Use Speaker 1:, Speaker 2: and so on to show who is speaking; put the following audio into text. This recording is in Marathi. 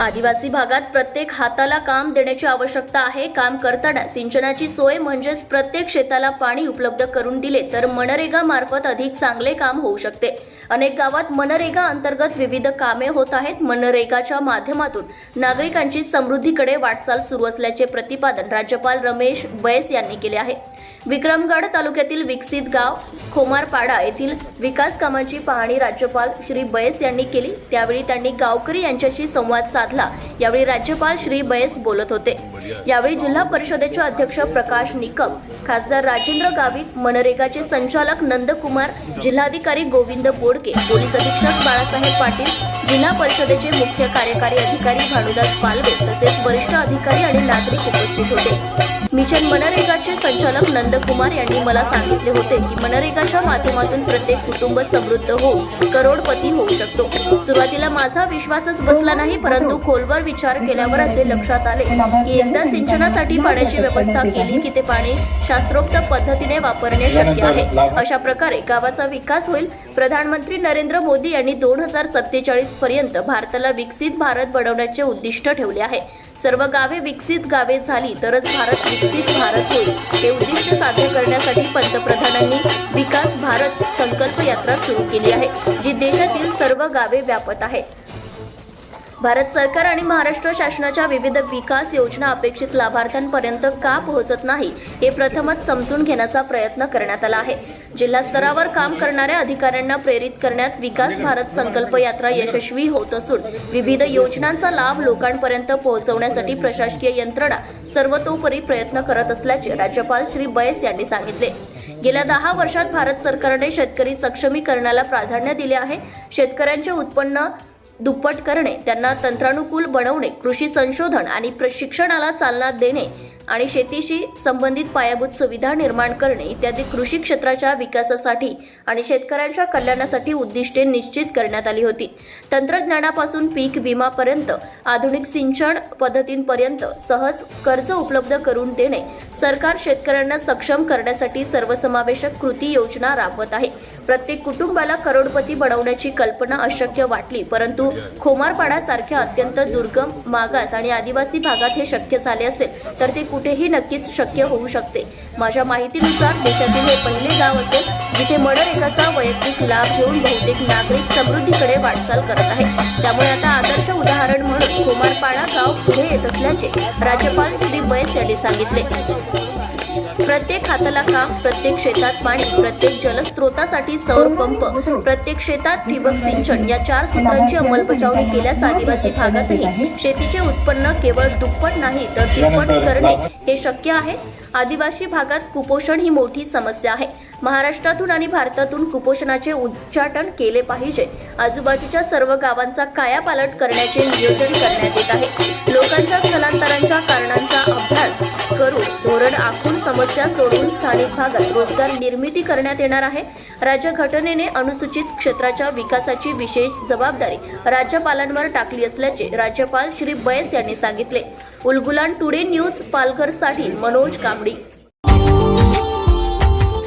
Speaker 1: आदिवासी भागात प्रत्येक हाताला काम देण्याची आवश्यकता आहे. काम करताना सिंचनाची सोय म्हणजेच प्रत्येक शेताला पाणी उपलब्ध करून दिले तर मनरेगा मार्फत अधिक चांगले काम होऊ शकते. अनेक गावात मनरेगा अंतर्गत विविध कामे होत आहेत. मनरेगाच्या माध्यमातून नागरिकांची समृद्धीकडे वाटचाल सुरू असल्याचे प्रतिपादन राज्यपाल रमेश बैस यांनी केले आहे. विक्रमगड तालुक्यातील विकसित गाव खोमारपाडा येथील विकास कामांची पाहणी राज्यपाल श्री बैस यांनी केली. त्यावेळी त्यांनी गावकरी यांच्याशी संवाद साधला. यावेळी राज्यपाल श्री बैस बोलत होते. यावेळी जिल्हा परिषदेचे अध्यक्ष प्रकाश निकम खासदार राजेंद्र गावित मनरेगाचे संचालक नंदकुमार जिल्हाधिकारी गोविंद बोडके पोलीस अधीक्षक बाळासाहेब पाटील जिल्हा परिषदेचे मुख्य कार्यकारी अधिकारी भानुदास पालवे तसेच वरिष्ठ अधिकारी आणि नागरिक उपस्थित होते. मिशन मनरेगाचे संचालक नंदकुमार यांनी मला सांगितले होते की मनरेगाच्या माध्यमातून प्रत्येक कुटुंब समृद्ध होऊन करोडपती होऊ शकतो. सुरुवातीला माझा विश्वासच बसला नाही परंतु खोलवर विचार केल्यावर असे लक्षात आले की एकदा सिंचनासाठी पाण्याची व्यवस्था केली की ते पाणी शास्त्रोक्त पद्धतीने वापरणे शक्य आहे. अशा प्रकारे गावाचा विकास होईल. प्रधानमंत्री नरेंद्र मोदी यांनी दोन हजार सत्तेचाळीस पर्यंत भारताला विकसित भारत बनवण्याचे उद्दिष्ट ठेवले आहे. सर्व गावे विकसित गावे झाली तरच भारत विकसित भारत होईल. हे उद्दिष्ट साध्य करण्यासाठी पंतप्रधानांनी विकास भारत संकल्प यात्रा सुरू केली आहे जी देशातील सर्व गावे व्यापत आहे. भारत सरकार आणि महाराष्ट्र शासनाच्या विविध विकास योजना अपेक्षित लाभार्थ्यांपर्यंत का पोहोचत नाही हे प्रथमच समजून घेण्याचा प्रयत्न करण्यात आला आहे. जिल्हा स्तरावर काम करणाऱ्या अधिकाऱ्यांना प्रेरित करण्यात विकास भारत संकल्प यात्रा यशस्वी होत असून विविध योजनांचा लाभ लोकांपर्यंत पोहोचवण्यासाठी प्रशासकीय यंत्रणा सर्वतोपरी प्रयत्न करत असल्याचे राज्यपाल श्री बैस यांनी सांगितले. गेल्या दहा वर्षात भारत सरकारने शेतकरी सक्षमीकरणाला प्राधान्य दिले आहे. शेतकऱ्यांचे उत्पन्न दुप्पट करणे त्यांना तंत्रानुकूल बनवणे कृषी संशोधन आणि प्रशिक्षणाला चालना देणे आणि शेतीशी संबंधित पायाभूत सुविधा निर्माण करणे इत्यादी कृषी क्षेत्राच्या विकासासाठी आणि शेतकऱ्यांच्या कल्याणासाठी उद्दिष्टे निश्चित करण्यात आली होती. तंत्रज्ञानापासून पीक विमापर्यंत आधुनिक सिंचन पद्धतींपर्यंत सहज कर्ज उपलब्ध करून देणे सरकार शेतकऱ्यांना सक्षम करण्यासाठी सर्वसमावेशक कृती योजना राबवत आहे. प्रत्येक कुटुंबाला करोडपती बनवण्याची कल्पना अशक्य वाटली परंतु खोमारपाडा सारख्या अत्यंत दुर्गम मागास आणि आदिवासी भागात हे शक्य झाले असेल तर ते कुठेही नक्कीच शक्य होऊ शकते. माझ्या माहितीनुसार देशातील हे पहिले गाव असेल जिथे मनरेगाचा वैयक्तिक लाभ घेऊन बहुतेक नागरिक समृद्धीकडे वाटचाल करत आहे त्यामुळे आता आदर्श उदाहरण म्हणून कुमारपाडा गाव पुढे येत असल्याचे राज्यपाल दिलीप बैस यांनी सांगितले. प्रत्येक हाताला काम प्रत्येक शेतात पाणी प्रत्येक जलस्रोतासाठी सौर पंप प्रत्येक शेतात ठिबक सिंचन या चार सूत्रांची अंमलबजावणी केल्यास आदिवासी भागातही शेतीचे उत्पन्न केवळ दुप्पट नाही तर तिप्पट करणे हे शक्य आहे. आदिवासी भागात कुपोषण ही मोठी समस्या आहे. महाराष्ट्रातून आणि भारतातून कुपोषणाचे उच्चाटन केले पाहिजे. आजूबाजूच्या सर्व गावांचा कायापालट करण्याचे नियोजन करण्यात येत आहे. लोकांच्या स्थलांतरांच्या कारणांचा अभ्यास करून धोरण आखून समस्या सोडवून स्थानिक भागात रोजगार निर्मिती करण्यात येणार आहे. राज्य घटनेने अनुसूचित क्षेत्राच्या विकासाची विशेष जबाबदारी राज्यपालांवर टाकली असल्याचे राज्यपाल श्री बैस यांनी सांगितले. Ulgulan today news पालघरसाठी Manoj Kambadi.